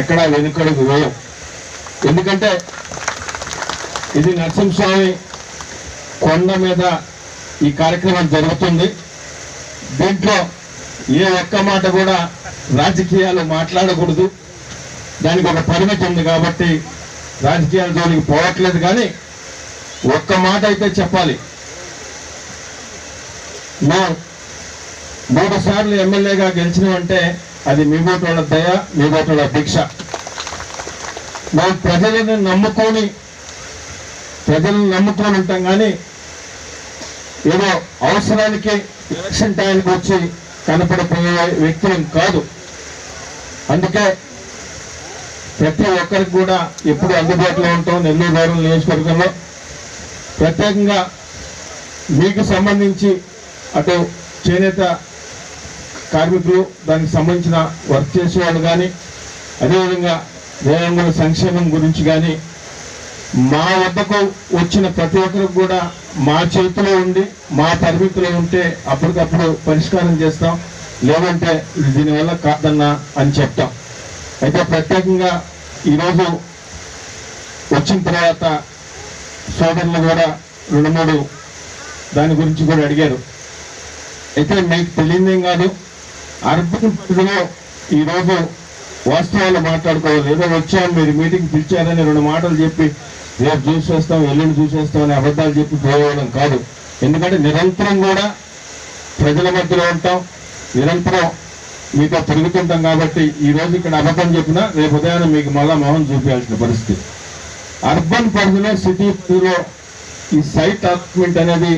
ఎక్కడ వెనుకడుగు వేయం. ఎందుకంటే ఇది నరసింహస్వామి కొండ మీద ఈ కార్యక్రమం జరుగుతుంది. దీంట్లో ఏ ఒక్క మాట కూడా రాజకీయాలు మాట్లాడకూడదు. దానికి ఒక పరిమితి ఉంది కాబట్టి రాజకీయాల జోలికి పోవట్లేదు కానీ ఒక్క మాట అయితే చెప్పాలి. మేము మూడు సార్లు ఎమ్మెల్యేగా గెలిచినామంటే అది మీ బోటోళ్ళ దయ మీ బోటోళ్ళ భిక్ష. మేము ప్రజలను నమ్ముకొని ప్రజలను నమ్ముకొని ఉంటాం కానీ ఏదో అవసరానికి ఎలక్షన్ టైంకి వచ్చి కనపడిపోయే వ్యక్తులం కాదు. అందుకే ప్రతి ఒక్కరికి కూడా ఎప్పుడు అందుబాటులో ఉంటాం నెల్లూరు గారు నియోజకవర్గంలో. ప్రత్యేకంగా మీకు సంబంధించి అటు చేనేత కార్మికులు దానికి సంబంధించిన వర్క్ చేసేవాళ్ళు కానీ అదేవిధంగా వేరంగుల సంక్షేమం గురించి కానీ మా వద్దకు వచ్చిన ప్రతి ఒక్కరికి కూడా మా చేతిలో ఉండి మా పరిమితిలో ఉంటే అప్పటికప్పుడు పరిష్కారం చేస్తాం. లేదంటే ఇది దీనివల్ల కాదన్నా అని చెప్తాం. అయితే ప్రత్యేకంగా ఈరోజు వచ్చిన తర్వాత సోదరులు కూడా రెండు మూడు దాని గురించి కూడా అడిగారు. అయితే మీకు తెలియదేం కాదు. అర్బన్ పరిధిలో ఈరోజు వాస్తవాలు మాట్లాడుకోవాలి. ఏదో వచ్చాం మీరు మీటింగ్ పిలిచారని రెండు మాటలు చెప్పి రేపు చూసేస్తాం ఎల్లుండి చూసేస్తాం అని అబద్ధాలు చెప్పి పోవడం కాదు. ఎందుకంటే నిరంతరం కూడా ప్రజల మధ్యలో ఉంటాం. నిరంతరం మీతో తిరుగుతుంటాం కాబట్టి ఈ రోజు ఇక్కడ అబద్ధం చెప్పినా రేపు ఉదయాన్నే మీకు మళ్ళా మొహం చూపించాల్సిన పరిస్థితి. అర్బన్ పరిధిలో సిటీ పరిధిలో ఈ సైట్ అలాట్మెంట్ అనేది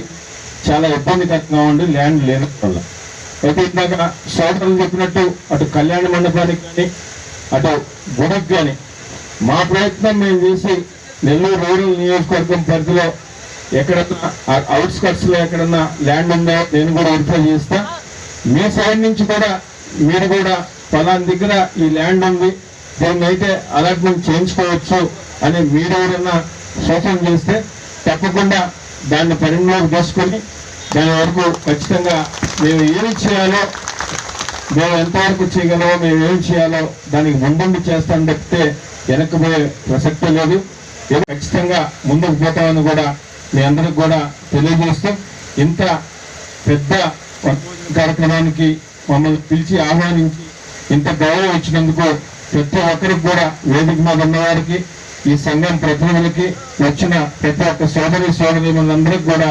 చాలా ఇబ్బందికరంగా ఉండి ల్యాండ్ లేని వల్ల. అయితే ఇందాక సోదరులు చెప్పినట్టు అటు కళ్యాణ మండపానికి కానీ అటు గుడకు కానీ మా ప్రయత్నం మేము చేసి నెల్లూరు రూరల్ నియోజకవర్గం పరిధిలో ఎక్కడన్నా అవుట్స్కట్స్లో ఎక్కడన్నా ల్యాండ్ ఉందో నేను కూడా వెరిఫై చేస్తా. మీ సైడ్ నుంచి కూడా మీరు కూడా పలాని దగ్గర ఈ ల్యాండ్ ఉంది దీన్ని అయితే అలాట్మెంట్ చేయించుకోవచ్చు అని మీరు ఎవరన్నా సూచన చేస్తే తప్పకుండా దాన్ని పరిగణలోకి తీసుకొని దాని వరకు ఖచ్చితంగా మేము ఏమి చేయాలో మేము ఎంతవరకు చేయగలమో మేము ఏం చేయాలో దానికి ముందుండి చేస్తాం చెప్తే వెనక్కిపోయే ప్రసక్తే లేదు. ఖచ్చితంగా ముందుకు పోతామని కూడా మీ అందరికి కూడా తెలియజేస్తూ ఇంత పెద్ద కార్యక్రమానికి మమ్మల్ని పిలిచి ఆహ్వానించి ఇంత గౌరవం ఇచ్చినందుకు ప్రతి ఒక్కరికి కూడా వేదిక మీద ఉన్నవారికి ఈ సంఘం ప్రతినిధులకి వచ్చిన ప్రతి ఒక్క సోదరి సోదరి కూడా